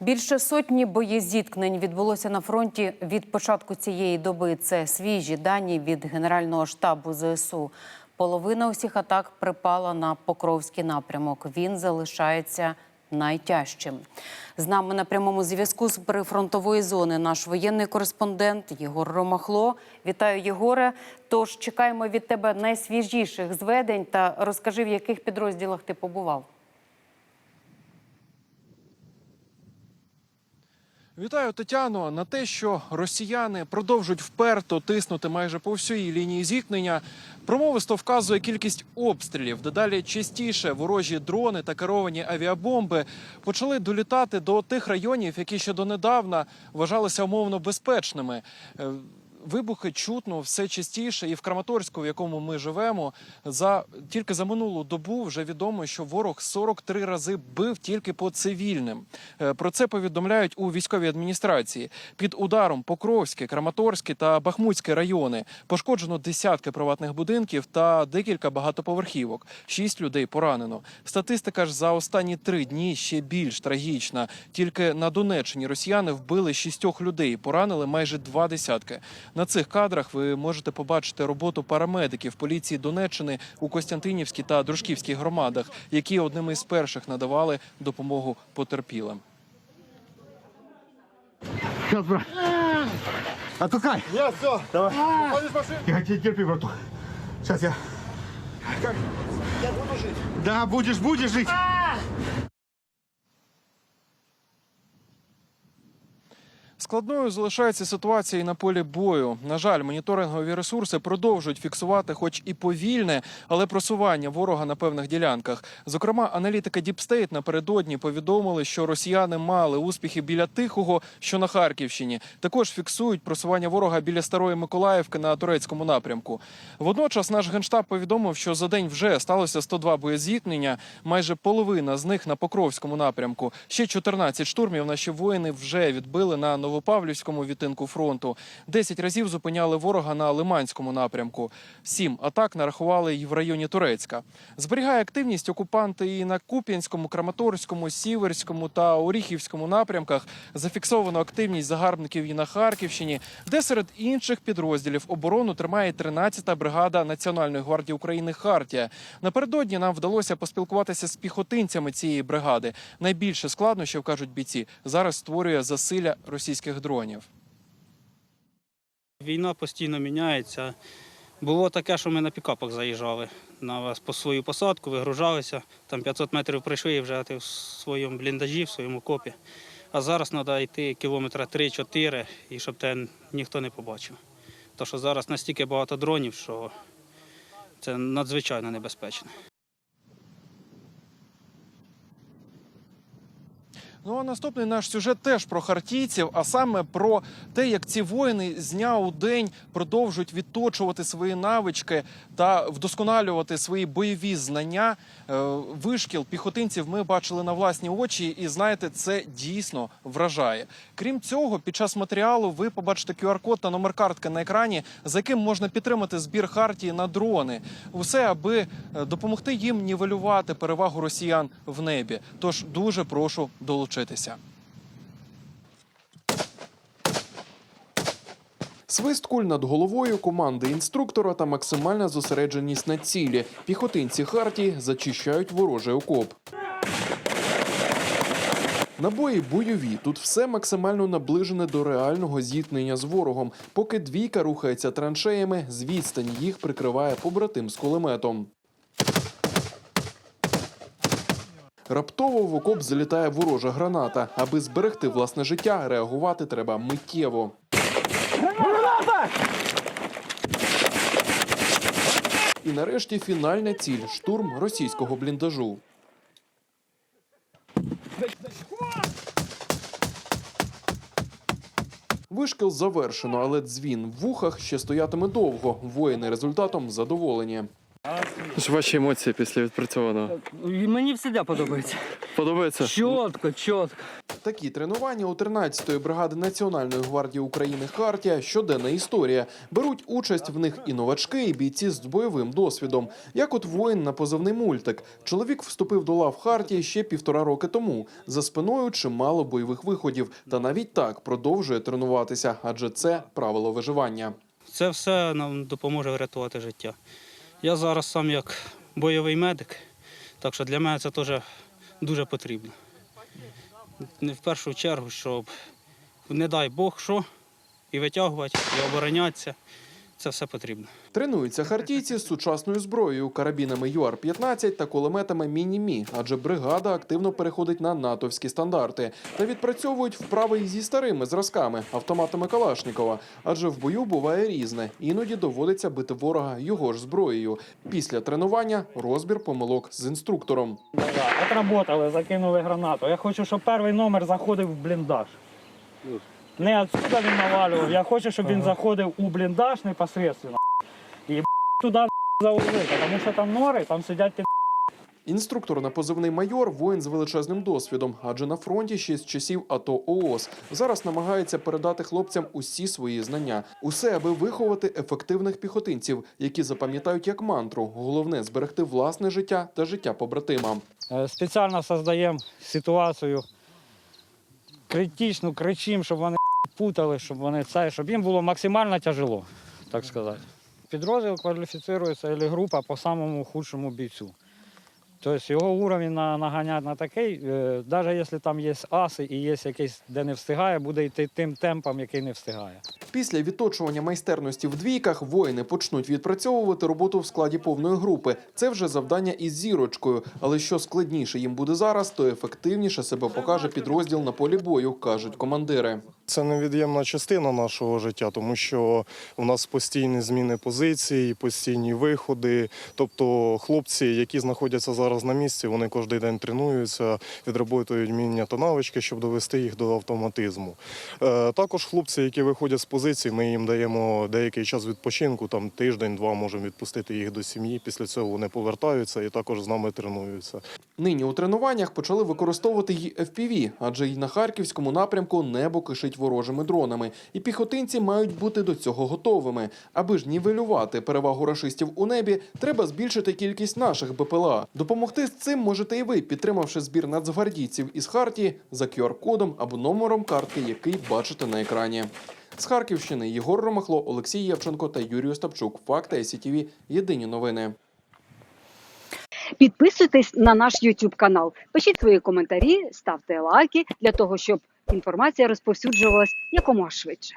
Більше сотні боєзіткнень відбулося на фронті від початку цієї доби. Це свіжі дані від Генерального штабу ЗСУ. Половина усіх атак припала на Покровський напрямок. Він залишається найтяжчим. З нами на прямому зв'язку з прифронтової зони наш воєнний кореспондент Єгор Ромахло. Вітаю, Єгоре. Тож чекаємо від тебе найсвіжіших зведень та розкажи, в яких підрозділах ти побував. Вітаю Тетяно. На те, що росіяни продовжують вперто тиснути майже по всій лінії зіткнення, промовисто вказує кількість обстрілів. Дедалі частіше ворожі дрони та керовані авіабомби почали долітати до тих районів, які ще донедавна вважалися умовно безпечними. Вибухи чутно все частіше, і в Краматорську, в якому ми живемо, за тільки за минулу добу вже відомо, що ворог 43 рази бив тільки по цивільним. Е, Про це повідомляють у військовій адміністрації. Під ударом Покровське, Краматорське та Бахмутське райони пошкоджено десятки приватних будинків та декілька багатоповерхівок. Шість людей поранено. Статистика ж за останні три дні ще більш трагічна. Тільки на Донеччині росіяни вбили шістьох людей, поранили майже два десятки. На цих кадрах ви можете побачити роботу парамедиків поліції Донеччини у Костянтинівській та Дружківській громадах, які одними із перших надавали допомогу потерпілим. Отпускай. Я все. Давай. Выходишь с машины. Терпи, терпи, братух. Сейчас я. Я буду жить. Да, будешь, будешь жить. Складною залишається ситуація і на полі бою. На жаль, моніторингові ресурси продовжують фіксувати, хоч і повільне, але просування ворога на певних ділянках. Зокрема, аналітики State напередодні повідомили, що росіяни мали успіхи біля Тихого, що на Харківщині. Також фіксують просування ворога біля Старої Миколаївки на турецькому напрямку. Водночас наш генштаб повідомив, що за день вже сталося 102 боєзіткнення. Майже половина з них на Покровському напрямку. Ще 14 штурмів наші воїни вже відбили на Новопавлівському відтинку фронту. 10 разів зупиняли ворога на Лиманському напрямку. Сім атак нарахували й в районі Турецька. Зберігає активність окупанти і на Куп'янському, Краматорському, Сіверському та Оріхівському напрямках. Зафіксовано активність загарбників і на Харківщині, де серед інших підрозділів оборону тримає 13-та бригада Національної гвардії України Хартія. Напередодні нам вдалося поспілкуватися з піхотинцями цієї бригади. Найбільше складнощів кажуть бійці зараз створює засилля російських дронів. Війна постійно міняється. Було таке, що ми на пікапах заїжджали на по свою посадку, вигружалися, там 500 метрів прийшли і вже ти в своєму бліндажі, в своєму копі. А зараз треба йти кілометра 3-4, і щоб те ніхто не побачив. Тому що зараз настільки багато дронів, що це надзвичайно небезпечно. Ну а наступний наш сюжет теж про хартійців, а саме про те, як ці воїни з дня у день продовжують відточувати свої навички та вдосконалювати свої бойові знання. Е, Вишкіл піхотинців ми бачили на власні очі, і знаєте, це дійсно вражає. Крім цього, під час матеріалу ви побачите QR-код та номер картки на екрані, за яким можна підтримати збір хартії на дрони. Усе аби е, допомогти їм нівелювати перевагу росіян в небі. Тож дуже прошу долучитися. Свист куль над головою, команди інструктора та максимальна зосередженість на цілі. Піхотинці Хартії зачищають ворожий окоп. Набої бойові. Тут все максимально наближене до реального зіткнення з ворогом. Поки двійка рухається траншеями, з відстані їх прикриває побратим з кулеметом. Раптово в окоп залітає ворожа граната. Аби зберегти власне життя, реагувати треба миттєво. І нарешті фінальна ціль штурм російського бліндажу. Вишкіл завершено, але дзвін в вухах ще стоятиме довго. Воїни результатом задоволені. Ваші емоції після відпрацьованого І Мені завжди подобається. подобається? Чітко, чітко. Такі тренування у 13-ї бригади Національної гвардії України Хартія щоденна історія. Беруть участь в них і новачки, і бійці з бойовим досвідом. Як от воїн на позивний мультик. Чоловік вступив до лав Хартії ще півтора роки тому. За спиною чимало бойових виходів, та навіть так продовжує тренуватися, адже це правило виживання. Це все нам допоможе врятувати життя. Я зараз сам як бойовий медик, так що для мене це теж дуже потрібно. Не в першу чергу, щоб не дай Бог що, і витягувати, і оборонятися. Це все потрібно. Тренуються хартійці з сучасною зброєю, карабінами ЮАР-15 та кулеметами Міні-Мі, адже бригада активно переходить на натовські стандарти та відпрацьовують вправи і зі старими зразками, автоматами Калашнікова. Адже в бою буває різне. Іноді доводиться бити ворога його ж зброєю. Після тренування розбір помилок з інструктором. Отработали, закинули гранату. Я хочу, щоб перший номер заходив в бліндаж. Не отсюда він навалював. Я хочу, щоб він заходив у бліндаж непосредственно. І туди завозити, тому що там нори, там сидять під Інструктор на позивний майор воїн з величезним досвідом, адже на фронті ще з часів АТО ООС. Зараз намагається передати хлопцям усі свої знання, усе аби виховати ефективних піхотинців, які запам'ятають як мантру. Головне зберегти власне життя та життя побратима. Е, Спеціально создаємо ситуацію критичну, кричимо, щоб вони путали, щоб вони це, щоб їм було максимально тяжело, так сказати. Підрозділ кваліфіцирується або група по самому худшому бійцю. Тобто його уровень на, наганять на такий, навіть якщо там є аси і є якийсь, де не встигає, буде йти тим темпом, який не встигає. Після відточування майстерності в двійках воїни почнуть відпрацьовувати роботу в складі повної групи. Це вже завдання із зірочкою. Але що складніше їм буде зараз, то ефективніше себе покаже підрозділ на полі бою, кажуть командири. Це невід'ємна частина нашого життя, тому що у нас постійні зміни позицій, постійні виходи. Тобто хлопці, які знаходяться зараз на місці, вони кожен день тренуються, відроботують вміння та навички, щоб довести їх до автоматизму. Е, Також хлопці, які виходять з позицій, ми їм даємо деякий час відпочинку, там тиждень-два можемо відпустити їх до сім'ї. Після цього вони повертаються і також з нами тренуються. Нині у тренуваннях почали використовувати й FPV, адже й на харківському напрямку небо кишить ворожими дронами, і піхотинці мають бути до цього готовими. Аби ж нівелювати перевагу рашистів у небі, треба збільшити кількість наших БПЛА. Допомогти з цим можете і ви, підтримавши збір нацгвардійців із Хартії за QR-кодом або номером картки, який бачите на екрані. З Харківщини Єгор Ромахло, Олексій Євченко та Юрій Остапчук. Факти СІТВ. Єдині новини. Підписуйтесь на наш YouTube канал, пишіть свої коментарі, ставте лайки для того, щоб інформація розповсюджувалась якомога швидше.